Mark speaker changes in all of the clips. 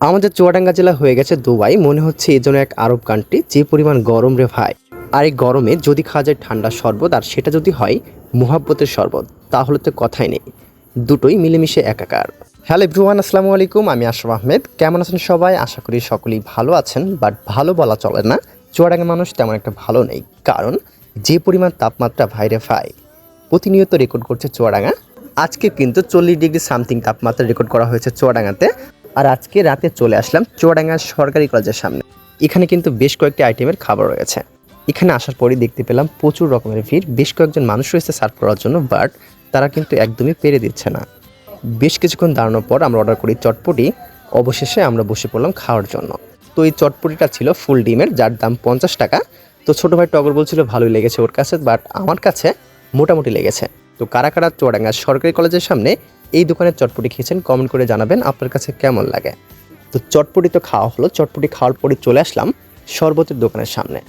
Speaker 1: আমাদের চুয়াডাঙ্গা জেলা হয়ে গেছে দুবাই। মনে হচ্ছে এই জন্য এক আরব কান্ট্রি যে পরিমাণ গরম রে ভাই। আর এই গরমে যদি খাওয়া যায় ঠান্ডা শরবত, আর সেটা যদি হয় মোহাব্বতের শরবত, তাহলে তো কথাই নেই। দুটোই মিলেমিশে একাকার। হ্যালো এভরিওয়ান, আসসালামু আলাইকুম। আমি আশরাফ আহমেদ। কেমন আছেন সবাই? আশা করি সকলেই ভালো আছেন, বাট ভালো বলা চলে না। চুয়াডাঙ্গা মানুষ তেমন একটা ভালো নেই। কারণ যে পরিমাণ তাপমাত্রা ভাইরে ফাই প্রতিনিয়ত রেকর্ড করছে চুয়াডাঙ্গা। আজকে কিন্তু চল্লিশ ডিগ্রি সামথিং তাপমাত্রা রেকর্ড করা হয়েছে চুয়াডাঙ্গাতে। আর আজকে রাতে চলে আসলাম চুয়াডাঙ্গা সরকারি কলেজের সামনে। এখানে কিন্তু বেশ কয়েকটি আইটেমের খাবার রয়েছে। এখানে আসার পরই দেখতে পেলাম প্রচুর রকমের ভিড়, বেশ কয়েকজন মানুষ রয়েছে সার্ভ করার জন্য, বাট তারা কিন্তু একদমই পেরে দিচ্ছে না। বেশ কিছুক্ষণ দাঁড়ানোর পর আমরা অর্ডার করি চটপটি। অবশেষে আমরা বসে পড়লাম খাওয়ার জন্য। তো এই চটপটিটা ছিল ফুল ডিমের, যার দাম পঞ্চাশ টাকা। তো ছোটো ভাই টগর বলছিল, ভালোই লেগেছে ওর কাছে, বাট আমার কাছে মোটামুটি লেগেছে। তো কারা কারা চুয়াডাঙ্গা সরকারি কলেজের সামনে এই দোকানের চটপটি খেয়েছেন কমেন্ট করে জানাবেন আপনার কাছে কেমন লাগে। তো চটপটি তো খাওয়া হলো চটপটি খাওয়ার পরে চলে আসলাম শরবতের দোকানের সামনে।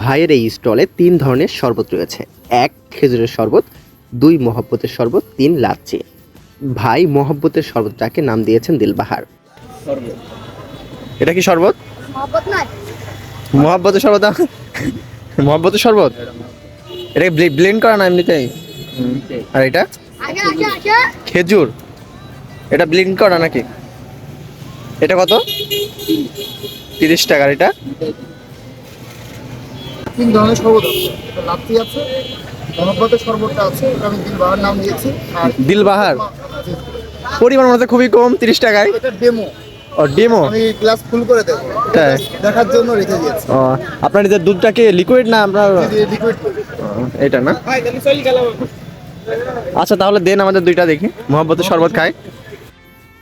Speaker 1: ভাইয়ের এই স্টলে তিন ধরনের শরবত রয়েছে। এক খেজুরের শরবত দুই মহব্বতের শরবত তিন লাচ্ছি। ভাই মহব্বতের শরবতটাকে নাম দিয়েছেন দিলবাহার। এটা কি শরবত?
Speaker 2: মহব্বত
Speaker 1: মহব্বতের শরবত মহব্বতের শরবত? এটা ব্লেন্ড করা না এমনিতেই? আর এটা?
Speaker 2: আগে আগে আগে।
Speaker 1: খেজুর। এটা ব্লেন্ড করা নাকি? এটা কত? তিরিশ টাকার এটা?
Speaker 3: তিন ধরনের শরবত আছে। শরবতটা আছে এটা আমি দিলবাহার নাম দিয়েছি। আর
Speaker 1: দিলবাহার? পরিমাণ মতো খুবই কম তিরিশ টাকায়।
Speaker 3: এটা ডেমো।
Speaker 1: ও ডেমো?
Speaker 3: আমি গ্লাস ফুল করে দেবো।
Speaker 1: তাই?
Speaker 3: দেখার জন্য রেখে দিয়েছি।
Speaker 1: ও আপনার যে দুধটাকে লিকুইড না আপনার?
Speaker 3: লিকুইড
Speaker 1: এটা না? আচ্ছা তাহলে দেন আমাদের দুইটা দেখি। মোহাব্বতের শরবত খায়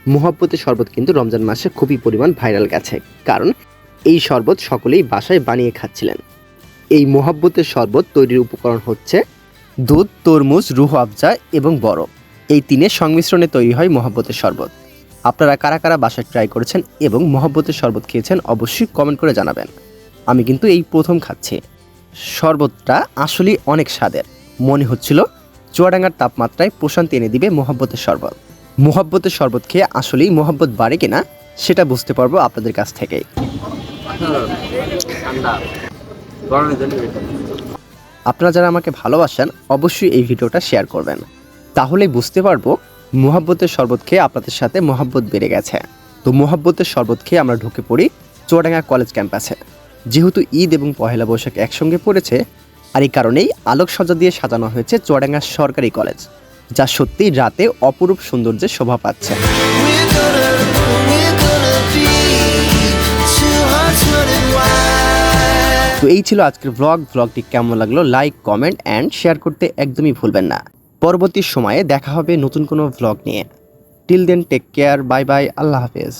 Speaker 1: মোহাব্বতের শরবত কিন্তু রমজান মাসে খুবই পরিমাণ ভাইরাল গেছে। কারণ এই শরবত সকলেই বাসায় বানিয়ে খাচ্ছিলেন। এই মোহাব্বতের শরবত তৈরির উপকরণ হচ্ছে দুধ, তরমুজ, রুহ আফজা এবং বরফ। এই তিনের সংমিশ্রণে তৈরি হয় মোহাব্বতের শরবত। আপনারা কারা কারা বাসায় ট্রাই করেছেন এবং মোহাব্বতের শরবত খেয়েছেন অবশ্যই কমেন্ট করে জানাবেন। আমি কিন্তু এই প্রথম খাচ্ছি। শরবতটা আসলেই অনেক স্বাদের। মনে হচ্ছিল চুয়াডাঙ্গার তাপমাত্রায় প্রশান্তি এনে দিবে মোহাব্বতের শরবত। মোহাব্বতের শরবত খেয়ে আসলেই মোহাব্বত বাড়ে কিনা, সেটা বুঝতে পারব আপনাদের কাছ থেকেই। আপনারা যারা আমাকে ভালোবাসেন, অবশ্যই এই ভিডিওটা শেয়ার করবেন। তাহলে বুঝতে পারব মোহাব্বতের শরবত খেয়ে আপনাদের সাথে মোহাব্বত বেড়ে গেছে। তো মোহাব্বতের শরবত খেয়ে আমরা ঢুকে পড়ি চুয়াডাঙ্গা কলেজ ক্যাম্পাসে। যেহেতু ঈদ এবং পহেলা বৈশাখ একসঙ্গে পড়েছে আর এই কারণেই আলোকসজ্জা দিয়ে সাজানো হয়েছে চুয়াডাঙ্গা সরকারি কলেজ, যা সত্যি রাতে অপরূপ সৌন্দর্যের শোভা পাচ্ছে. তো এই ছিল আজকের ব্লগ ব্লগটি কেমন লাগল লাইক কমেন্ট অ্যান্ড শেয়ার করতে একদমই ভুলবেন না। পরবর্তী সময়ে দেখা হবে নতুন কোনো ব্লগ নিয়ে। Till then take care bye bye আল্লাহ হাফেজ।